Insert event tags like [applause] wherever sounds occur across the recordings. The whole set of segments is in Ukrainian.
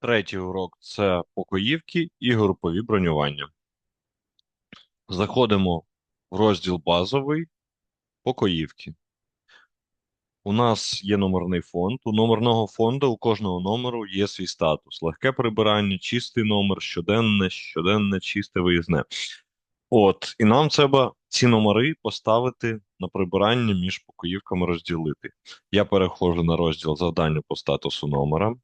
Третій урок це покоївки і групові бронювання. Заходимо в розділ базовий покоївки. У нас є номерний фонд. У номерного фонду у кожного номеру є свій статус: легке прибирання, чистий номер, щоденне, щоденне, чисте, виїзне. От, і нам треба ці номери поставити на прибирання між покоївками розділити. Я переходжу на розділ завдання по статусу номера.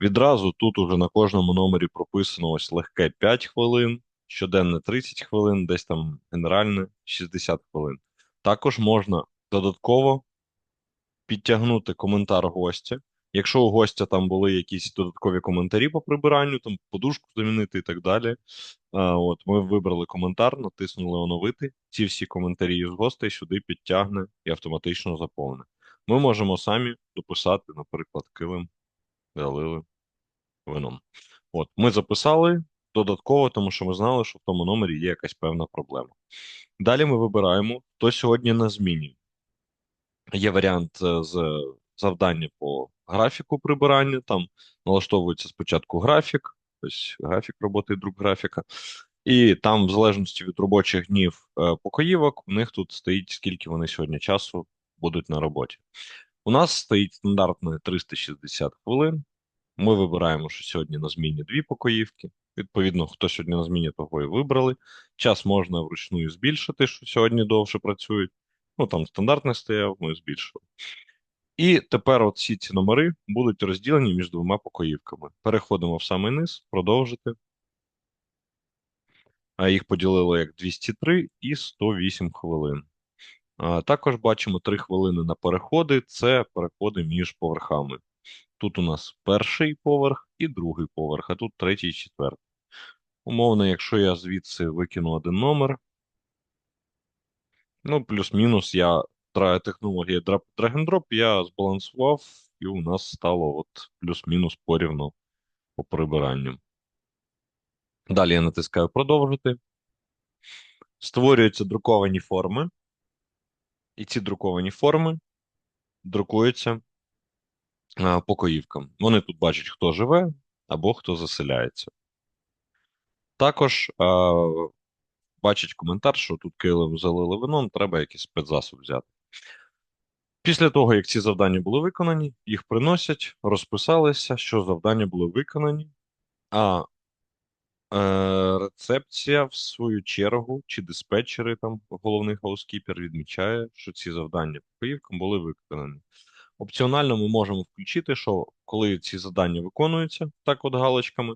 Відразу тут уже на кожному номері прописано ось легке 5 хвилин, щоденне 30 хвилин, десь там генеральне 60 хвилин. Також можна додатково підтягнути коментар гостя. Якщо у гостя там були якісь додаткові коментарі по прибиранню, там подушку замінити і так далі. А, от Ми вибрали коментар, натиснули оновити. Ці всі коментарі з гостей сюди підтягне і автоматично заповне. Ми можемо самі дописати, наприклад, килим залили вином. От, ми записали додатково, тому що ми знали, що в тому номері є якась певна проблема. Далі ми вибираємо, хто сьогодні на зміні. Є варіант е, з завдання по графіку прибирання. Там налаштовується спочатку графік, ось графік роботи друг графіка. І там, в залежності від робочих днів е, покоївок, у них тут стоїть, скільки вони сьогодні часу будуть на роботі. У нас стоїть стандартно 360 хвилин. Ми вибираємо, що сьогодні на зміні дві покоївки. Відповідно, хто сьогодні на зміні, того і вибрали. Час можна вручну збільшити, що сьогодні довше працюють. Ну там стандартний стояв, ми збільшили. І тепер от ці номери будуть розділені між двома покоївками. Переходимо в самий низ, продовжити. А їх поділили як 203 і 108 хвилин. Також бачимо 3 хвилини на переходи це переходи між поверхами. Тут у нас перший поверх і другий поверх, а тут третій і четвертий. Умовно, якщо я звідси викину один номер, ну, плюс-мінус я технологія drag-and-drop я збалансував, і у нас стало от плюс-мінус порівну по прибиранню. Далі я натискаю продовжити. Створюються друковані форми. І ці друковані форми друкуються покоївкам. Вони тут бачать, хто живе або хто заселяється. Також а, бачать коментар, що тут килим залили вином, треба якийсь спецзасоб взяти. Після того, як ці завдання були виконані, їх приносять, розписалися, що завдання були виконані, а рецепція, в свою чергу, чи диспетчери, там головний хаускіпер відмічає, що ці завдання по покоївкам були виконані. Опціонально ми можемо включити, що коли ці завдання виконуються так от галочками,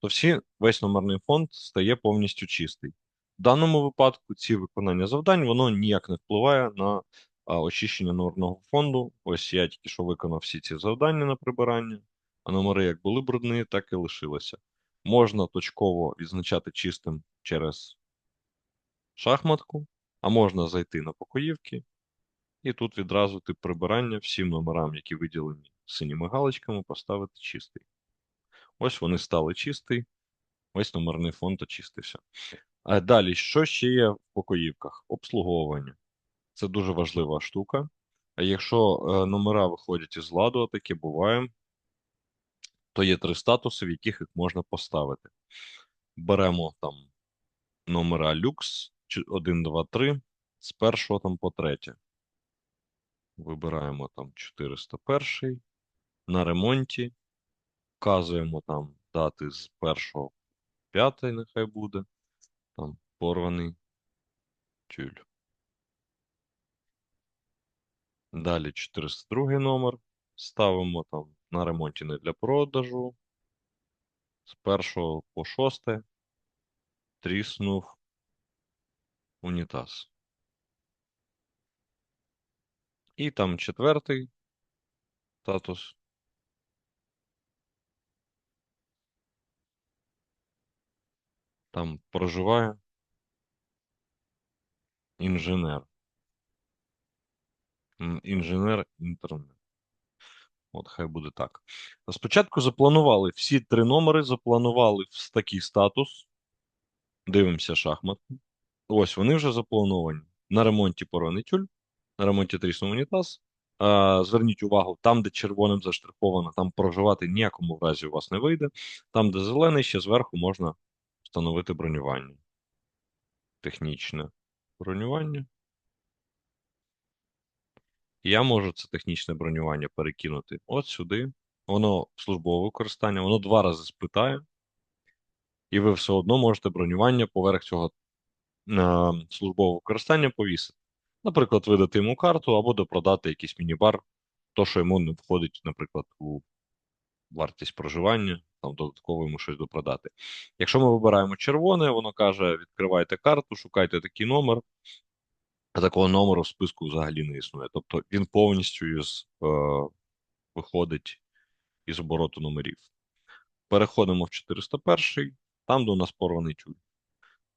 то всі весь номерний фонд стає повністю чистий. В даному випадку ці виконання завдань воно ніяк не впливає на а, очищення номерного фонду. Ось я тільки що виконав всі ці завдання на прибирання, а номери як були брудні, так і лишилися. Можна точково відзначати чистим через шахматку, а можна зайти на покоївки і тут відразу тип прибирання всім номерам, які виділені синіми галочками, поставити чистий. Ось вони стали чистий. Ось номерний фонд очистився. А далі, що ще є в покоївках? Обслуговування. Це дуже важлива штука. А якщо е, номера виходять із ладу, а таке буває, то є три статуси, в яких їх можна поставити. Беремо там номера люкс 1, 2, 3, з першого там по третє. Вибираємо там 401 на ремонті. Вказуємо там дати з 1 5 нехай буде. Там порваний тюль. Далі 402 номер. Ставимо там на ремонті не для продажу. З 1 по 6 тріснув унітаз. І там четвертий статус. Там проживає інженер. Інженер інтернет. От, хай буде так. Спочатку запланували всі три номери, запланували в такий статус. Дивимося шахматку. Ось вони вже заплановані. На ремонті порваний тюль, на ремонті тріснув унітаз, Е, Зверніть увагу, там, де червоним заштриховано, там проживати ніякому разі у вас не вийде. Там, де зелений, ще зверху можна встановити бронювання. Технічне бронювання. Я можу це технічне бронювання перекинути от сюди. Воно службове використання, воно два рази спитає, і ви все одно можете бронювання поверх цього е, службового використання повісити. Наприклад, видати йому карту або допродати якийсь міні-бар, то, що йому не входить, наприклад, у вартість проживання, там додатково йому щось допродати. Якщо ми вибираємо червоне, воно каже: відкривайте карту, шукайте такий номер. А такого номеру в списку взагалі не існує. Тобто він повністю із, е, виходить із обороту номерів. Переходимо в 401, там, у нас порваний тюль.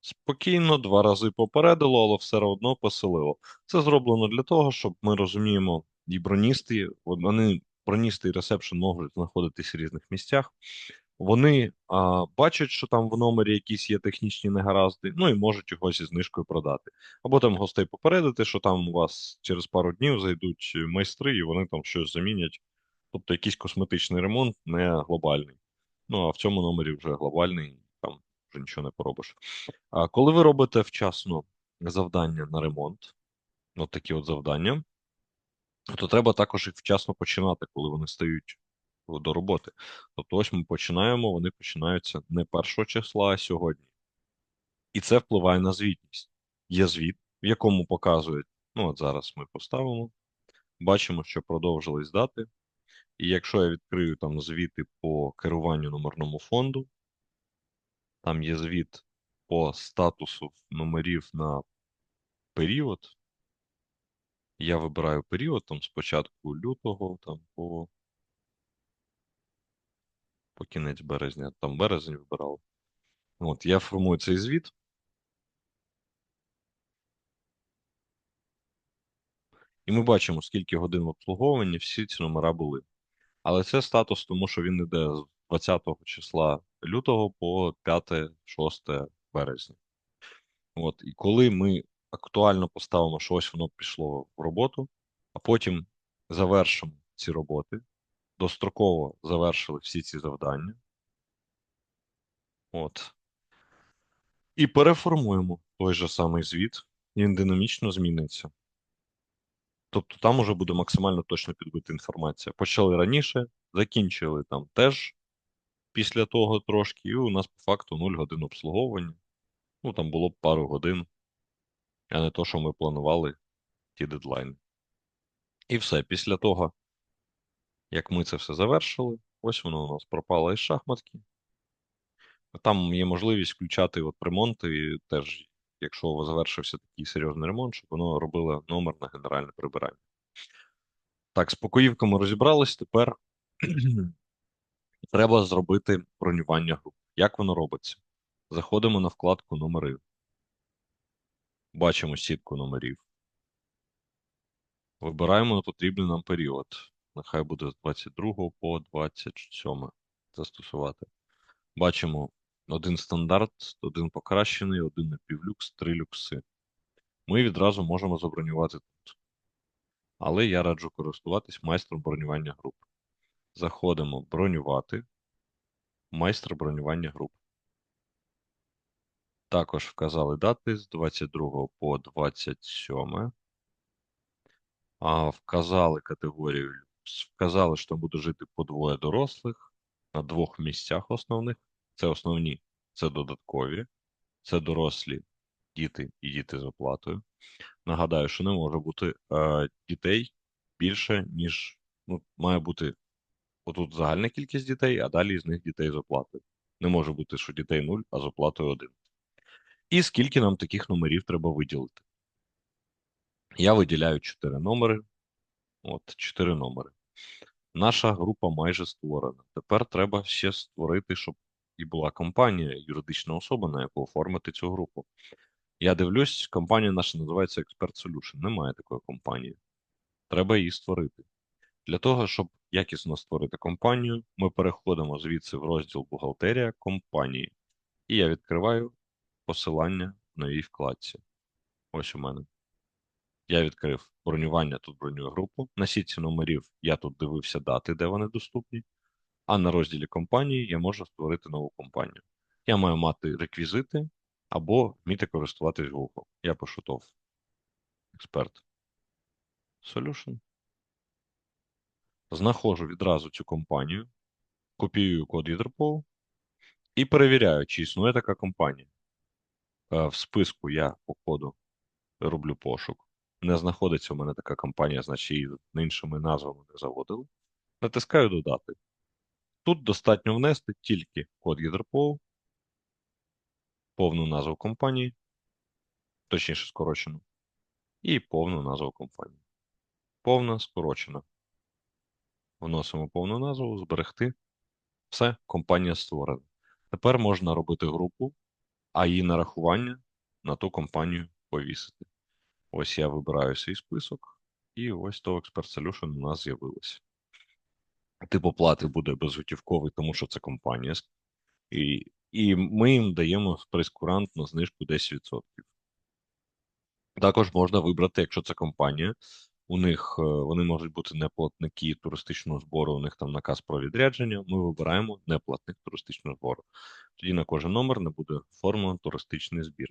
Спокійно, два рази попередило, але все одно поселило. Це зроблено для того, щоб ми розуміємо, і броністи, вони, броністи і ресепшн можуть знаходитись в різних місцях. Вони а, бачать, що там в номері якісь є технічні негаразди, ну і можуть його зі знижкою продати. Або там гостей попередити, що там у вас через пару днів зайдуть майстри, і вони там щось замінять. Тобто якийсь косметичний ремонт не глобальний. Ну а в цьому номері вже глобальний, там вже нічого не поробиш. А коли ви робите вчасно завдання на ремонт, от такі от завдання, то треба також їх вчасно починати, коли вони стають до роботи. Тобто, ось ми починаємо, вони починаються не першого числа, а сьогодні. І це впливає на звітність. Є звіт, в якому показують, ну от зараз ми поставимо, бачимо, що продовжились дати. І якщо я відкрию там звіти по керуванню номерному фонду, там є звіт по статусу номерів на період. Я вибираю період там спочатку лютого, там по по кінець березня, там березень вибирав. От, я формую цей звіт. І ми бачимо, скільки годин в обслуговуванні всі ці номера були. Але це статус, тому що він йде з 20 числа лютого по 5-6 березня. От, І коли ми актуально поставимо, що ось воно пішло в роботу, а потім завершимо ці роботи, достроково завершили всі ці завдання. От. І переформуємо той же самий звіт, він динамічно зміниться. Тобто там уже буде максимально точно підбита інформація. Почали раніше, закінчили там теж після того трошки, і у нас по факту 0 годин обслуговування. Ну, там було б пару годин, а не то, що ми планували ті дедлайни. І все. Після того, як ми це все завершили, ось воно у нас пропало із шахматки. Там є можливість включати от ремонти, теж, якщо завершився такий серйозний ремонт, щоб воно робило номер на генеральне прибирання. Так, з покоївками розібрались. Тепер [clears throat] треба зробити бронювання груп. Як воно робиться? Заходимо на вкладку номери. Бачимо сітку номерів. Вибираємо потрібний нам період. Нехай буде з 22 по 27 застосувати. Бачимо один стандарт, один покращений, один напівлюкс, три люкси. Ми відразу можемо забронювати тут. Але я раджу користуватись майстром бронювання груп. Заходимо бронювати. Майстер бронювання груп. Також вказали дати з 22 по 27. А вказали категорію. Вказали, що буду жити по двоє дорослих на двох місцях основних. Це основні, це додаткові, це дорослі діти і діти з оплатою. Нагадаю, що не може бути е, дітей більше, ніж ну, має бути отут загальна кількість дітей, а далі з них дітей з оплатою. Не може бути, що дітей 0, а з оплатою 1. І скільки нам таких номерів треба виділити? Я виділяю 4 номери. От, 4 номери. Наша група майже створена. Тепер треба ще створити, щоб і була компанія, юридична особа, на яку оформити цю групу. Я дивлюсь, компанія наша називається Expert Solution. Немає такої компанії. Треба її створити. Для того, щоб якісно створити компанію, ми переходимо звідси в розділ Бухгалтерія компанії. І я відкриваю посилання в новій вкладці. Ось у мене. Я відкрив бронювання, тут бронюю групу. На сітці номерів я тут дивився дати, де вони доступні. А на розділі компанії я можу створити нову компанію. Я маю мати реквізити або вміти користуватись Google. Я пишу TOF. Expert Solution. Знаходжу відразу цю компанію, копіюю код EtherPool і перевіряю, чи існує така компанія. Е, В списку я по коду роблю пошук. Не знаходиться у мене така компанія, значить її іншими назвами не заводили. Натискаю додати. Тут достатньо внести тільки код EtherPool, повну назву компанії, точніше скорочену, і повну назву компанії. Повна скорочена. Вносимо повну назву, зберегти. Все, компанія створена. Тепер можна робити групу, а її нарахування на ту компанію повісити. Ось я вибираю свій список, і ось то Expert Solution у нас з'явилося. Тип оплати буде безготівковий, тому що це компанія. І, і ми їм даємо прескурантну знижку 10%. Також можна вибрати, якщо це компанія, у них е, вони можуть бути неплатники туристичного збору, у них там наказ про відрядження. Ми вибираємо неплатник туристичного збору. Тоді на кожен номер не буде оформлено туристичний збір.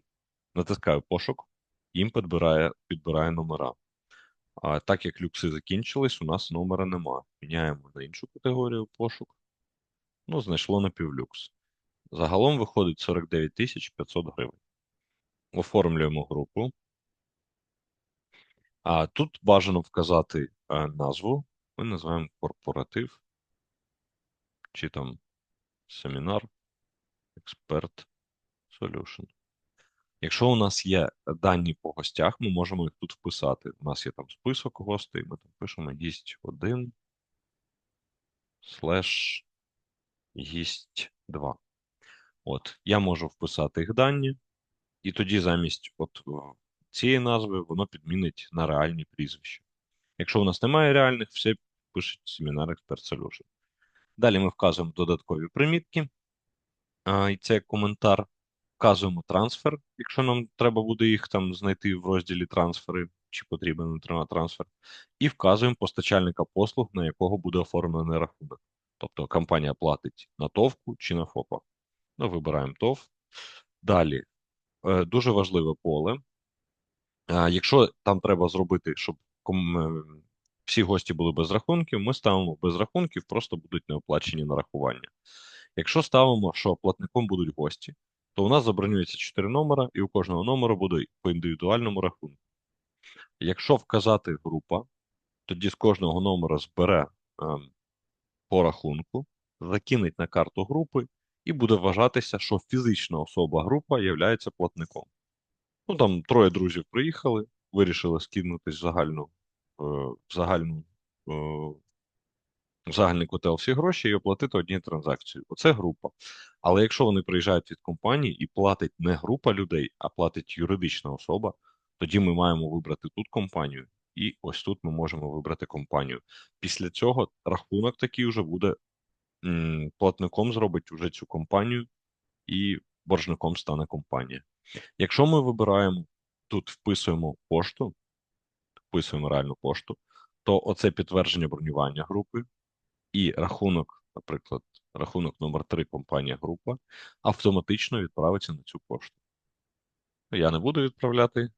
Натискаю пошук, їм підбирає, підбирає номера. А так як люкси закінчились, у нас номера нема. Міняємо на іншу категорію пошук. Ну, знайшло напівлюкс. Загалом виходить 49 500 гривень. Оформлюємо групу. А тут бажано вказати е, назву. Ми називаємо корпоратив чи там семінар Експерт Solution. Якщо у нас є дані по гостях, ми можемо їх тут вписати. У нас є там список гостей, ми там пишемо гість 1 слеш гість 2. От, я можу вписати їх дані, і тоді замість от цієї назви воно підмінить на реальні прізвища. Якщо у нас немає реальних, все пишуть семінар Expert Solution. Далі ми вказуємо додаткові примітки, і це коментар. Вказуємо трансфер, якщо нам треба буде їх там знайти в розділі трансфери, чи потрібен трансфер, і вказуємо постачальника послуг, на якого буде оформлений рахунок. Тобто компанія платить на ТОВку чи на ФОПа. Ну, вибираємо ТОВ. Далі е, дуже важливе поле. Е, Якщо там треба зробити, щоб е, всі гості були без рахунків, ми ставимо без рахунків, просто будуть неоплачені нарахування. Якщо ставимо, що платником будуть гості, то у нас забронюється 4 номера, і у кожного номера буде по індивідуальному рахунку. Якщо вказати група, тоді з кожного номера збере ем, по рахунку, закинуть на карту групи, і буде вважатися, що фізична особа група є платником. Ну там троє друзів приїхали, вирішили скинутись в загальну, е, в загальну, загальний котел всі гроші і оплатити однією транзакцією. Оце група. Але якщо вони приїжджають від компанії і платить не група людей, а платить юридична особа, тоді ми маємо вибрати тут компанію, і ось тут ми можемо вибрати компанію. Після цього рахунок такий вже буде м, платником зробить уже цю компанію, і боржником стане компанія. Якщо ми вибираємо тут, вписуємо пошту, вписуємо реальну пошту, то оце підтвердження бронювання групи і рахунок, наприклад, рахунок номер 3 компанія група, автоматично відправиться на цю пошту. Я не буду відправляти.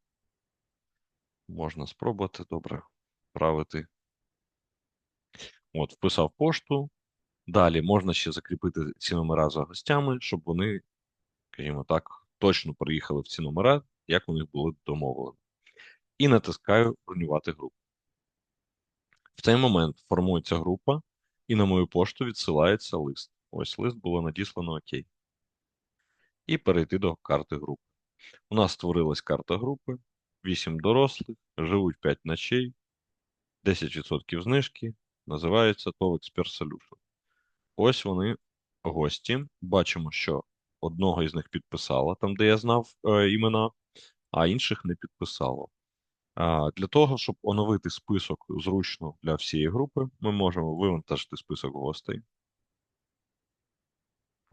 Можна спробувати добре відправити. От, вписав пошту. Далі можна ще закріпити ці номера за гостями, щоб вони, скажімо так, точно приїхали в ці номера, як у них були домовлені. І натискаю бронювати групу. В цей момент формується група, і на мою пошту відсилається лист. Ось лист було надіслано ОК. І перейти до карти групи. У нас створилась карта групи, 8 дорослих, живуть 5 ночей, 10% знижки, називається TOV Expert Solution. Ось вони гості. Бачимо, що одного із них підписала, там, де я знав е, імена, а інших не підписало. Для того, щоб оновити список зручно для всієї групи, ми можемо вивантажити список гостей,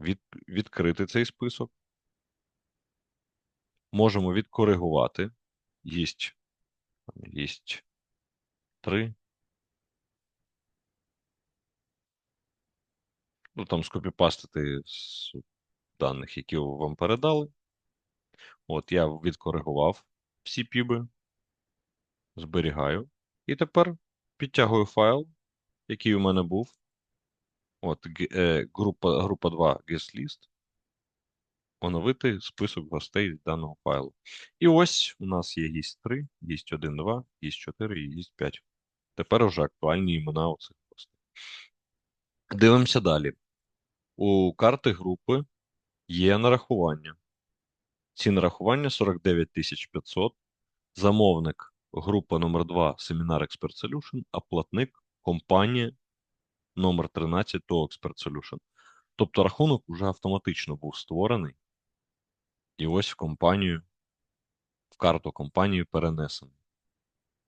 від, відкрити цей список. Можемо відкоригувати гість Є три. Ну, там скопіпастити з даних, які вам передали. От, я відкоригував всі піби, зберігаю. І тепер підтягую файл, який у мене був. От, е, група, група 2 guest list. Оновити список гостей з даного файлу. І ось у нас є гість 3, гість 1, 2, гість 4 і гість 5. Тепер уже актуальні імена у цих гостей. Дивимося далі. У карти групи є нарахування. Ці нарахування 49 500. Замовник група номер 2 Seminar Expert Solution, а платник компанія номер 13 TO Expert Solution. Тобто рахунок вже автоматично був створений. І ось в компанію, в карту компанії перенесений.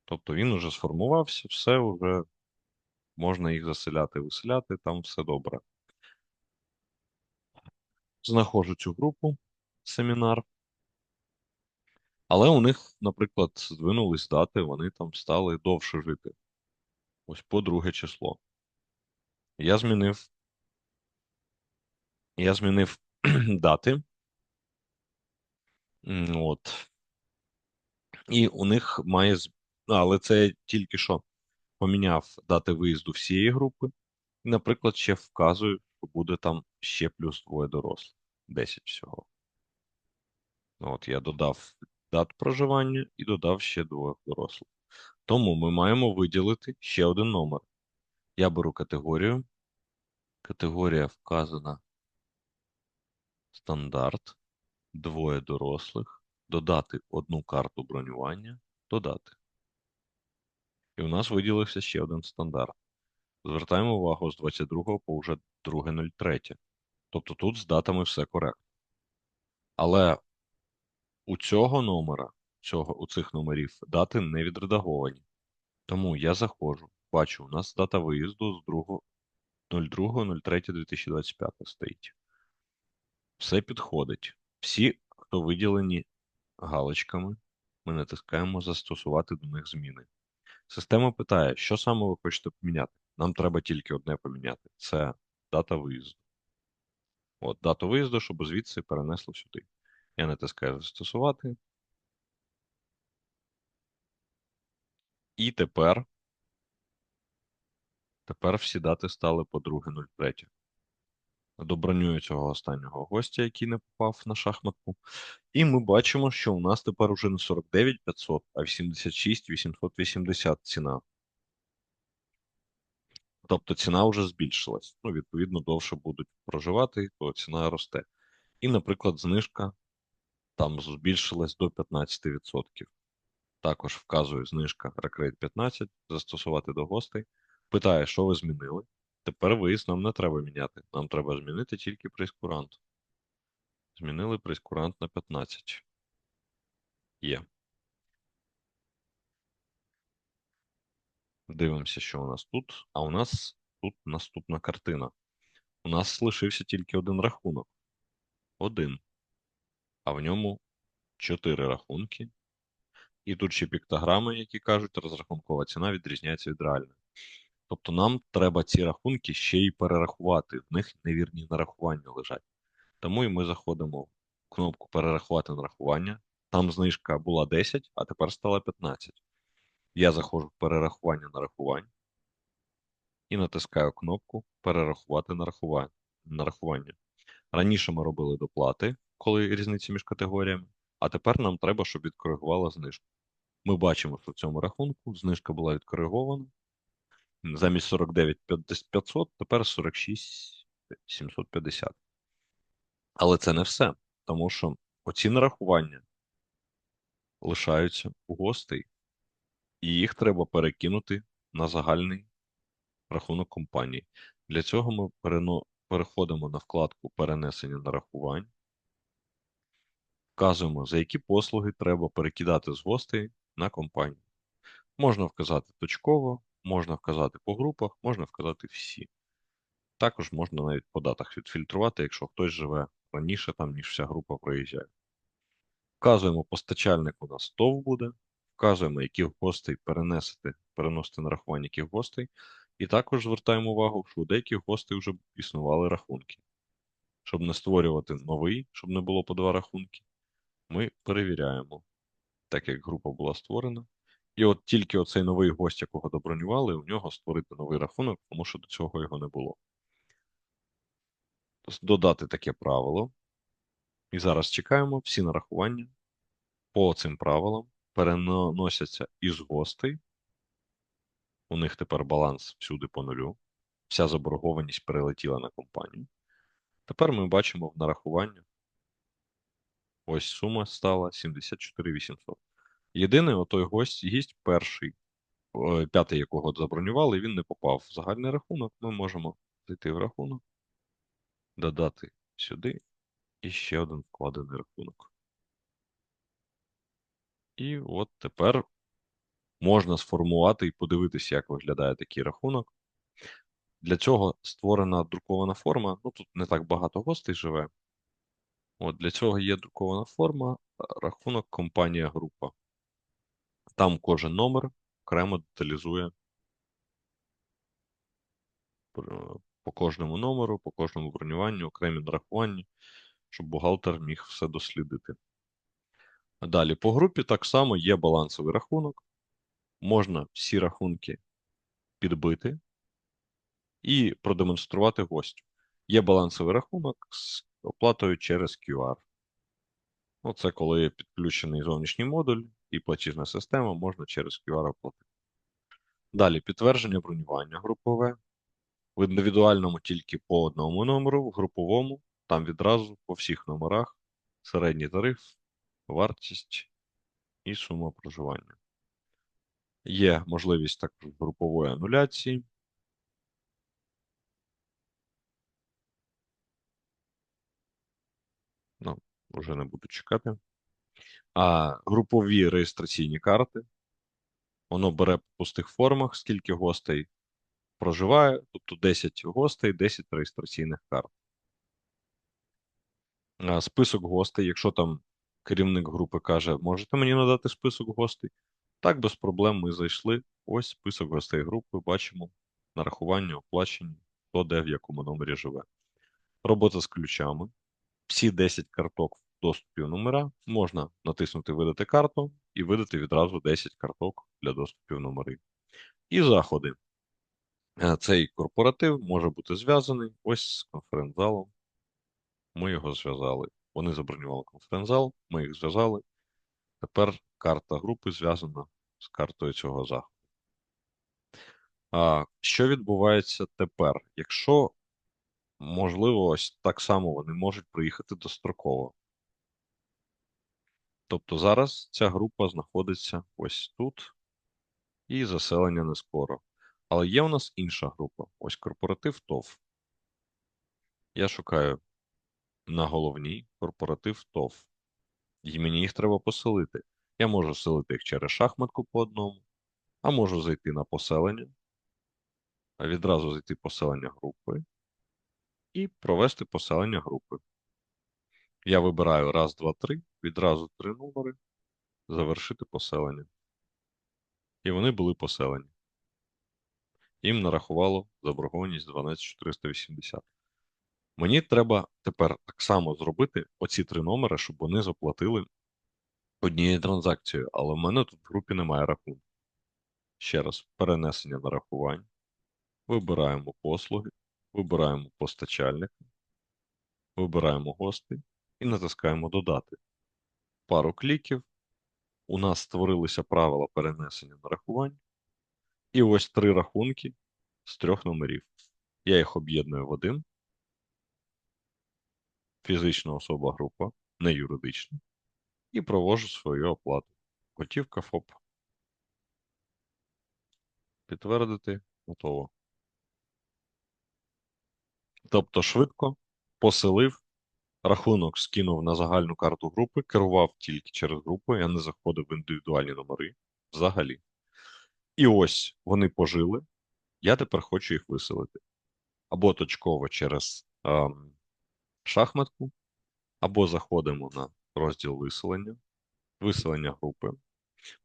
Тобто він уже сформувався, все вже можна їх заселяти, виселяти, там все добре. Знаходжу цю групу, семінар. Але у них, наприклад, здвинулись дати, вони там стали довше жити. Ось по друге число. Я змінив. Я змінив [clears throat] дати. От. І у них має. Але це тільки що поміняв дати виїзду всієї групи. І, наприклад, ще вказую, що буде там ще плюс двоє дорослих. 10 всього. От я додав дату проживання і додав ще двох дорослих. Тому ми маємо виділити ще один номер. Я беру категорію. Категорія вказана стандарт. Двоє дорослих. Додати одну карту бронювання. Додати. І у нас виділився ще один стандарт. Звертаємо увагу з 22 по вже 2.03. Тобто тут з датами все коректно. Але у цього номера, цього, у цих номерів дати не відредаговані. Тому я заходжу, бачу, у нас дата виїзду з 02.03.2025 стоїть. Все підходить. Всі, хто виділені галочками, ми натискаємо застосувати до них зміни. Система питає, що саме ви хочете поміняти. Нам треба тільки одне поміняти. Це дата виїзду. От, дату виїзду, щоб звідси перенесло сюди. Я натискаю застосувати. І тепер, тепер всі дати стали по 2.03. Добронюю цього останнього гостя, який не попав на шахматку. І ми бачимо, що у нас тепер уже не 49 500, а 86 880 ціна. Тобто ціна вже збільшилась. Ну, відповідно, довше будуть проживати, то ціна росте. І, наприклад, знижка там збільшилась до 15%. Також вказую знижка Recreate 15, застосувати до гостей. Питає, що ви змінили. Тепер виїзд нам не треба міняти. Нам треба змінити тільки прейскурант. Змінили прейскурант на 15. Є. Дивимося, що у нас тут. А у нас тут наступна картина. У нас лишився тільки один рахунок. Один. А в ньому чотири рахунки. І тут ще піктограми, які кажуть, розрахункова ціна відрізняється від реальної. Тобто нам треба ці рахунки ще й перерахувати. В них невірні нарахування лежать. Тому і ми заходимо в кнопку Перерахувати нарахування. Там знижка була 10, а тепер стала 15. Я заходжу в перерахування нарахувань і натискаю кнопку Перерахувати нарахування. Раніше ми робили доплати, коли різниця між категоріями, а тепер нам треба, щоб відкоригувала знижку. Ми бачимо, що в цьому рахунку знижка була відкоригована. Замість 49 500, тепер 46 750. Але це не все, тому що оці нарахування лишаються у гостей, і їх треба перекинути на загальний рахунок компанії. Для цього ми переходимо на вкладку Перенесення нарахувань, вказуємо, за які послуги треба перекидати з гостей на компанію. Можна вказати точково, можна вказати по групах, можна вказати всі. Також можна навіть по датах відфільтрувати, якщо хтось живе раніше, там, ніж вся група проїжджає. Вказуємо постачальник у нас ТОВ буде, вказуємо, яких гостей перенести, переносити на рахування яких гостей. І також звертаємо увагу, що у деяких гостей вже існували рахунки. Щоб не створювати новий, щоб не було по два рахунки, ми перевіряємо, так як група була створена. І от тільки оцей новий гость, якого добронювали, у нього створити новий рахунок, тому що до цього його не було. Додати таке правило. І зараз чекаємо всі нарахування по цим правилам переносяться із гостей. У них тепер баланс всюди по нулю. Вся заборгованість перелетіла на компанію. Тепер ми бачимо в нарахуванні. Ось сума стала 74 800. Єдиний отой гость, гість перший, п'ятий, якого забронювали, він не попав в загальний рахунок. Ми можемо зайти в рахунок, додати сюди і ще один вкладений рахунок. І от тепер можна сформувати і подивитися, як виглядає такий рахунок. Для цього створена друкована форма. Ну, тут не так багато гостей живе. От Для цього є друкована форма, рахунок компанія група. Там кожен номер окремо деталізує по кожному номеру, по кожному бронюванню, окремі нарахування, щоб бухгалтер міг все дослідити. Далі по групі так само є балансовий рахунок. Можна всі рахунки підбити і продемонструвати гостю. Є балансовий рахунок оплатою через QR. Оце коли підключений зовнішній модуль і платіжна система можна через QR оплатити. Далі підтвердження бронювання групове. В індивідуальному тільки по одному номеру, в груповому там відразу по всіх номерах середній тариф, вартість і сума проживання. Є можливість також групової ануляції. Ну, вже не буду чекати. А групові реєстраційні карти. Воно бере по пустих формах, скільки гостей проживає, тобто 10 гостей, 10 реєстраційних карт. А список гостей, якщо там керівник групи каже, можете мені надати список гостей? Так, без проблем ми зайшли. Ось список гостей групи, бачимо нарахування, оплачені, хто де в якому номері живе. Робота з ключами. Всі 10 карток в доступі в номера можна натиснути Видати карту і видати відразу 10 карток для доступів номери. І заходи. Е, цей корпоратив може бути зв'язаний ось з конференц-залом. Ми його зв'язали. Вони забронювали конференц-зал, ми їх зв'язали. Тепер карта групи зв'язана з картою цього заходу. А, Що відбувається тепер? Якщо, можливо, ось так само вони можуть приїхати достроково. Тобто зараз ця група знаходиться ось тут, і заселення не скоро. Але є у нас інша група. Ось корпоратив ТОВ. Я шукаю на головній корпоратив ТОВ. І мені їх треба поселити. Я можу селити їх через шахматку по одному, а можу зайти на поселення, відразу зайти поселення групи і провести поселення групи. Я вибираю раз, два, три, відразу три номери, завершити поселення. І вони були поселені. Їм нарахувало заборгованість 12480. Мені треба тепер так само зробити оці три номери, щоб вони заплатили однією транзакцією, але в мене тут в групі немає рахунку. Ще раз, перенесення нарахувань. Вибираємо послуги, вибираємо постачальника, вибираємо гостей і натискаємо Додати. Пару кліків. У нас створилися правила перенесення нарахувань. І ось три рахунки з трьох номерів. Я їх об'єдную в один. Фізична особа група, не юридична. І провожу свою оплату. Готівка ФОП. Підтвердити. Готово. Тобто швидко поселив, рахунок скинув на загальну карту групи, керував тільки через групу, я не заходив в індивідуальні номери взагалі. І ось вони пожили. Я тепер хочу їх виселити. Або точково через ем, шахматку, або заходимо на розділ виселення, виселення групи.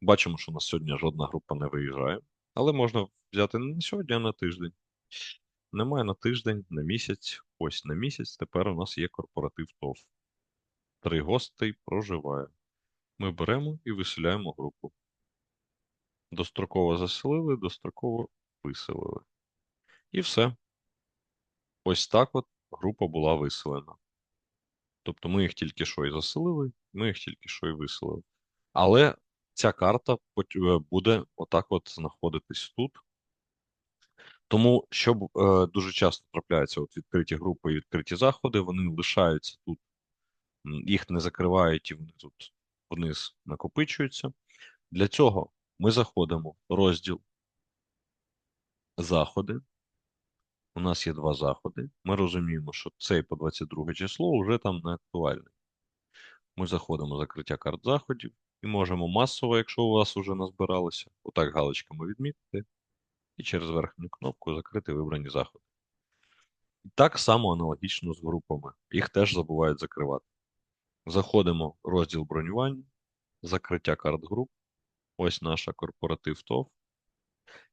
Бачимо, що у нас сьогодні жодна група не виїжджає, але можна взяти не сьогодні, а на тиждень. Немає на тиждень, на місяць. Ось на місяць тепер у нас є корпоратив ТОВ. Три гостей проживає. Ми беремо і виселяємо групу. Достроково заселили, достроково виселили. І все. Ось так от група була виселена. Тобто ми їх тільки що і заселили, ми їх тільки що і виселили. Але ця карта е, буде отак от знаходитись тут. Тому, щоб е, дуже часто трапляються от відкриті групи і відкриті заходи, вони лишаються тут, їх не закривають і вони тут вниз накопичуються. Для цього ми заходимо в розділ заходи. У нас є два заходи. Ми розуміємо, що цей по 22 число вже там не актуальний. Ми заходимо в закриття карт заходів і можемо масово, якщо у вас вже назбиралося, отак галочками відмітити і через верхню кнопку закрити вибрані заходи. Так само аналогічно з групами. Їх теж забувають закривати. Заходимо в розділ бронювання, закриття карт груп. Ось наша корпоратив ТОВ.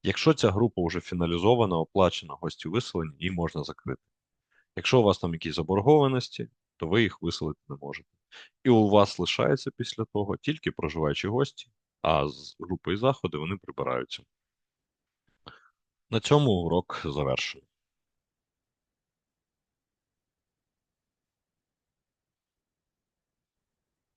Якщо ця група вже фіналізована, оплачена, гості виселені, її можна закрити. Якщо у вас там якісь заборгованості, то ви їх виселити не можете. І у вас лишається після того тільки проживаючі гості, а з групи і заходи вони прибираються. На цьому урок завершено.